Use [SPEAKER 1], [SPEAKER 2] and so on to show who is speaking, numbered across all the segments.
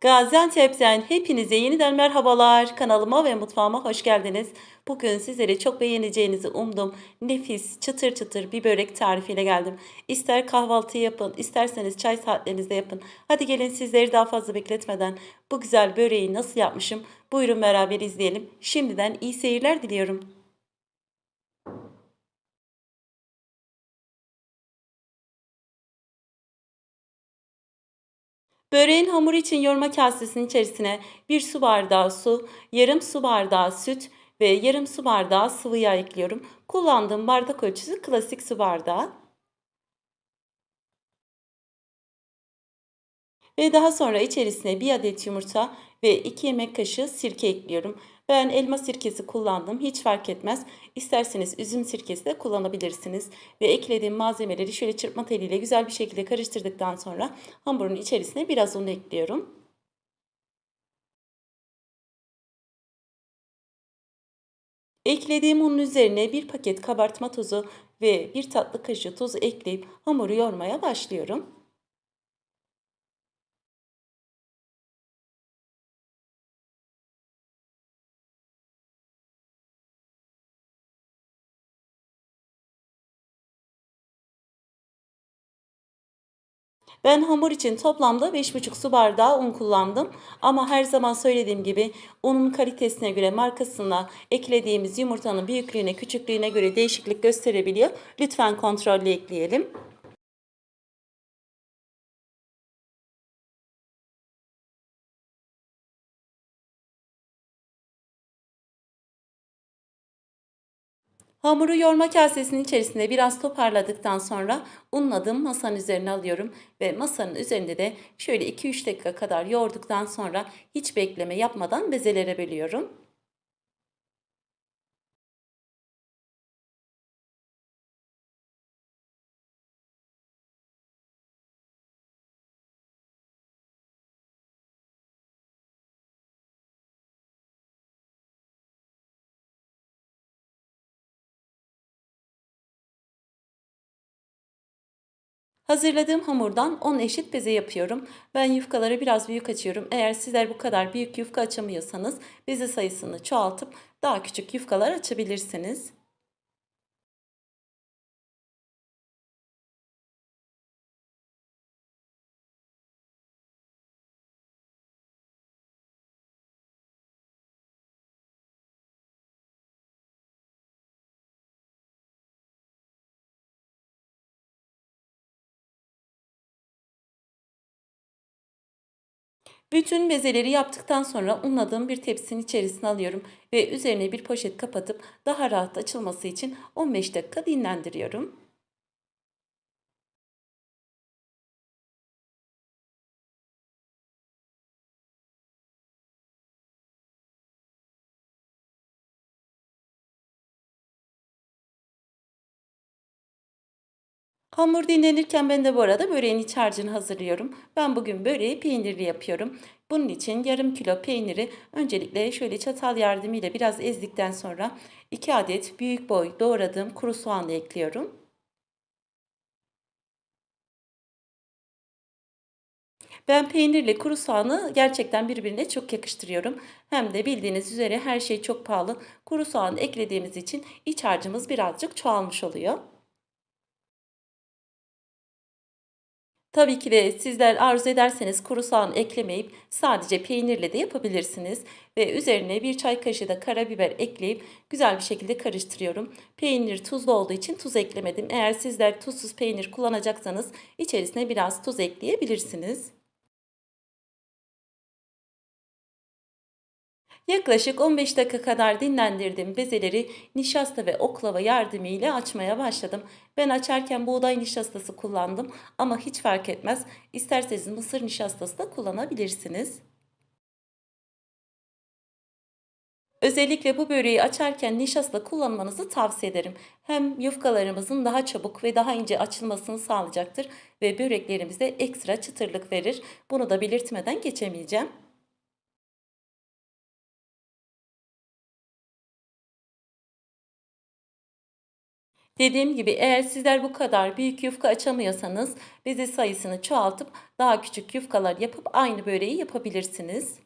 [SPEAKER 1] Gaziantep'ten hepinize yeniden merhabalar. Kanalıma ve mutfağıma hoş geldiniz. Bugün sizlere çok beğeneceğinizi umdum. Nefis, çıtır çıtır bir börek tarifiyle geldim. İster kahvaltı yapın, isterseniz çay saatlerinizde yapın. Hadi gelin sizleri daha fazla bekletmeden bu güzel böreği nasıl yapmışım? Buyurun beraber izleyelim. Şimdiden iyi seyirler diliyorum. Böreğin hamuru için yoğurma kasesinin içerisine 1 su bardağı su, yarım su bardağı süt ve yarım su bardağı sıvı yağ ekliyorum. Kullandığım bardak ölçüsü klasik su bardağı. Ve daha sonra içerisine 1 adet yumurta ve 2 yemek kaşığı sirke ekliyorum. Ben elma sirkesi kullandım. Hiç fark etmez. İsterseniz üzüm sirkesi de kullanabilirsiniz. Ve eklediğim malzemeleri şöyle çırpma teliyle güzel bir şekilde karıştırdıktan sonra hamurun içerisine biraz un ekliyorum. Eklediğim unun üzerine bir paket kabartma tozu ve bir tatlı kaşığı tuz ekleyip hamuru yoğurmaya başlıyorum. Ben hamur için toplamda 5,5 su bardağı un kullandım. Ama her zaman söylediğim gibi unun kalitesine göre markasına eklediğimiz yumurtanın büyüklüğüne küçüklüğüne göre değişiklik gösterebiliyor. Lütfen kontrollü ekleyelim. Hamuru yoğurma kasesinin içerisinde biraz toparladıktan sonra unladığım masanın üzerine alıyorum ve masanın üzerinde de şöyle 2-3 dakika kadar yoğurduktan sonra hiç bekleme yapmadan bezelere bölüyorum. Hazırladığım hamurdan 10 eşit beze yapıyorum. Ben yufkaları biraz büyük açıyorum. Eğer sizler bu kadar büyük yufka açamıyorsanız beze sayısını çoğaltıp daha küçük yufkalar açabilirsiniz. Bütün bezeleri yaptıktan sonra unladığım bir tepsinin içerisine alıyorum ve üzerine bir poşet kapatıp daha rahat açılması için 15 dakika dinlendiriyorum. Hamur dinlenirken ben de bu arada böreğin iç harcını hazırlıyorum. Ben bugün böreği peynirli yapıyorum. Bunun için yarım kilo peyniri öncelikle şöyle çatal yardımıyla biraz ezdikten sonra 2 adet büyük boy doğradığım kuru soğanı ekliyorum. Ben peynirle kuru soğanı gerçekten birbirine çok yakıştırıyorum. Hem de bildiğiniz üzere her şey çok pahalı. Kuru soğan eklediğimiz için iç harcımız birazcık çoğalmış oluyor. Tabii ki de sizler arzu ederseniz kuru soğan eklemeyip sadece peynirle de yapabilirsiniz. Ve üzerine bir çay kaşığı da karabiber ekleyip güzel bir şekilde karıştırıyorum. Peynir tuzlu olduğu için tuz eklemedim. Eğer sizler tuzsuz peynir kullanacaksanız içerisine biraz tuz ekleyebilirsiniz. Yaklaşık 15 dakika kadar dinlendirdiğim bezeleri nişasta ve oklava yardımıyla açmaya başladım. Ben açarken buğday nişastası kullandım ama hiç fark etmez. İsterseniz mısır nişastası da kullanabilirsiniz. Özellikle bu böreği açarken nişasta kullanmanızı tavsiye ederim. Hem yufkalarımızın daha çabuk ve daha ince açılmasını sağlayacaktır ve böreklerimize ekstra çıtırlık verir. Bunu da belirtmeden geçemeyeceğim. Dediğim gibi eğer sizler bu kadar büyük yufka açamıyorsanız beze sayısını çoğaltıp daha küçük yufkalar yapıp aynı böreği yapabilirsiniz.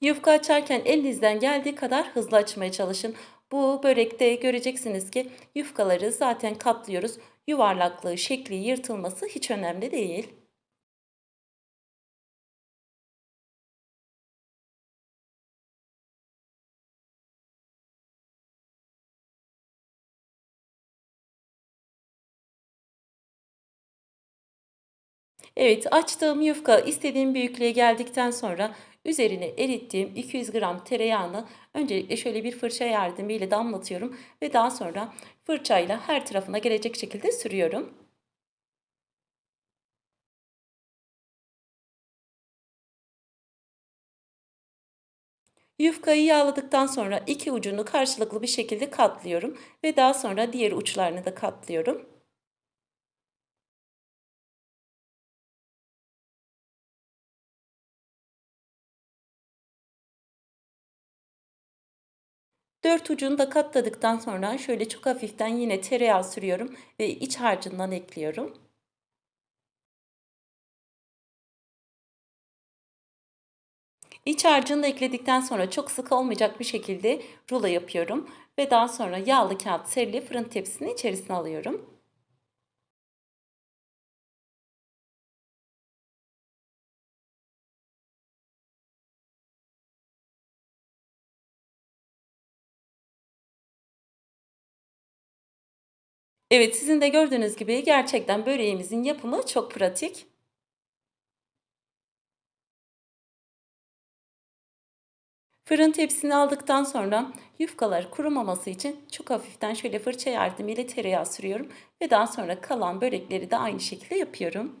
[SPEAKER 1] Yufka açarken elinizden geldiği kadar hızlı açmaya çalışın. Bu börekte göreceksiniz ki yufkaları zaten katlıyoruz. Yuvarlaklığı, şekli, yırtılması hiç önemli değil. Evet, açtığım yufka istediğim büyüklüğe geldikten sonra üzerine erittiğim 200 gram tereyağını öncelikle şöyle bir fırça yardımıyla damlatıyorum ve daha sonra fırçayla her tarafına gelecek şekilde sürüyorum. Yufkayı yağladıktan sonra iki ucunu karşılıklı bir şekilde katlıyorum ve daha sonra diğer uçlarını da katlıyorum. Dört ucunu da katladıktan sonra şöyle çok hafiften yine tereyağı sürüyorum ve iç harcından ekliyorum. İç harcını da ekledikten sonra çok sık olmayacak bir şekilde rulo yapıyorum ve daha sonra yağlı kağıt serili fırın tepsisinin içerisine alıyorum. Evet, sizin de gördüğünüz gibi gerçekten böreğimizin yapımı çok pratik. Fırın tepsisini aldıktan sonra yufkalar kurumaması için çok hafiften şöyle fırça yardımıyla tereyağı sürüyorum ve daha sonra kalan börekleri de aynı şekilde yapıyorum.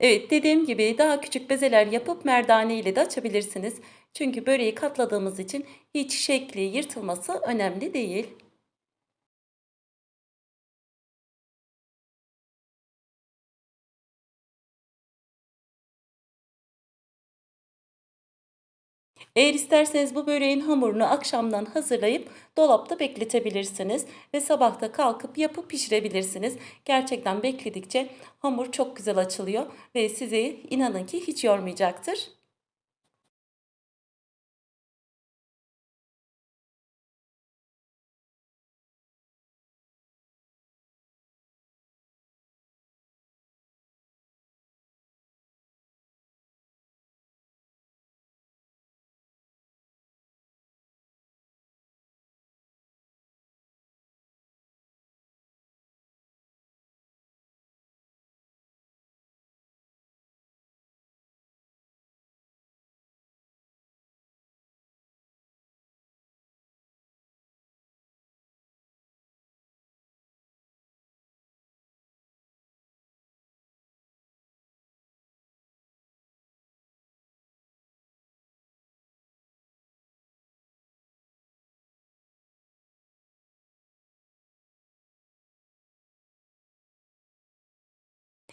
[SPEAKER 1] Evet, dediğim gibi daha küçük bezeler yapıp merdane ile de açabilirsiniz. Çünkü böreği katladığımız için hiç şekli yırtılması önemli değil. Eğer isterseniz bu böreğin hamurunu akşamdan hazırlayıp dolapta bekletebilirsiniz ve sabahta kalkıp yapıp pişirebilirsiniz. Gerçekten bekledikçe hamur çok güzel açılıyor ve sizi inanın ki hiç yormayacaktır.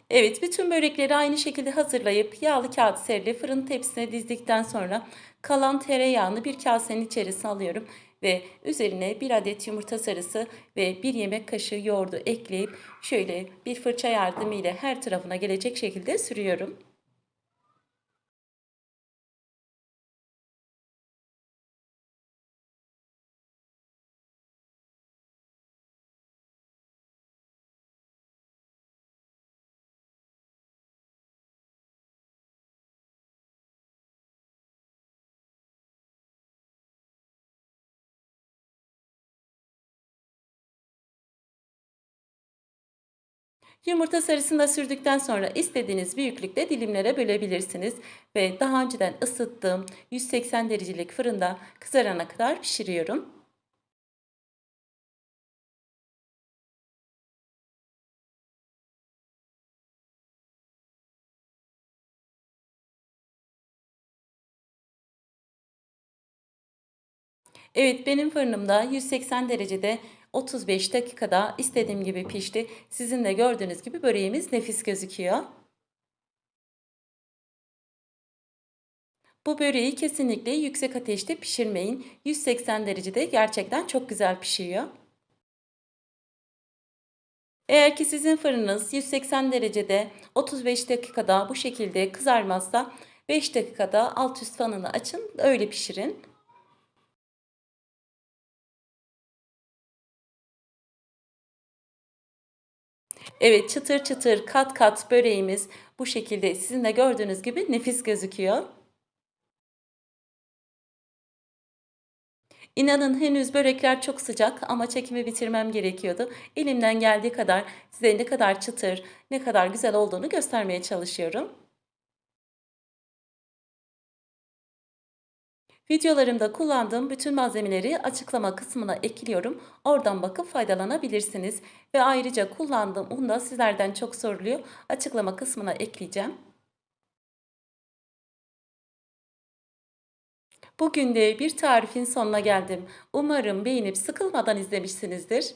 [SPEAKER 1] Evet, bütün börekleri aynı şekilde hazırlayıp yağlı kağıt serili fırın tepsisine dizdikten sonra kalan tereyağını bir kasenin içerisine alıyorum ve üzerine bir adet yumurta sarısı ve bir yemek kaşığı yoğurdu ekleyip şöyle bir fırça yardımıyla her tarafına gelecek şekilde sürüyorum. Yumurta sarısını da sürdükten sonra istediğiniz büyüklükte dilimlere bölebilirsiniz ve daha önceden ısıttığım 180 derecelik fırında kızarana kadar pişiriyorum. Evet benim fırınımda 180 derecede 35 dakikada istediğim gibi pişti. Sizin de gördüğünüz gibi böreğimiz nefis gözüküyor. Bu böreği kesinlikle yüksek ateşte pişirmeyin. 180 derecede gerçekten çok güzel pişiyor. Eğer ki sizin fırınınız 180 derecede 35 dakikada bu şekilde kızarmazsa 5 dakikada alt üst fanını açın öyle pişirin. Evet çıtır çıtır kat kat böreğimiz bu şekilde sizin de gördüğünüz gibi nefis gözüküyor. İnanın henüz börekler çok sıcak ama çekimi bitirmem gerekiyordu. Elimden geldiği kadar size ne kadar çıtır, ne kadar güzel olduğunu göstermeye çalışıyorum. Videolarımda kullandığım bütün malzemeleri açıklama kısmına ekliyorum. Oradan bakıp faydalanabilirsiniz. Ve ayrıca kullandığım un da sizlerden çok soruluyor. Açıklama kısmına ekleyeceğim. Bugün de bir tarifin sonuna geldim. Umarım beğenip sıkılmadan izlemişsinizdir.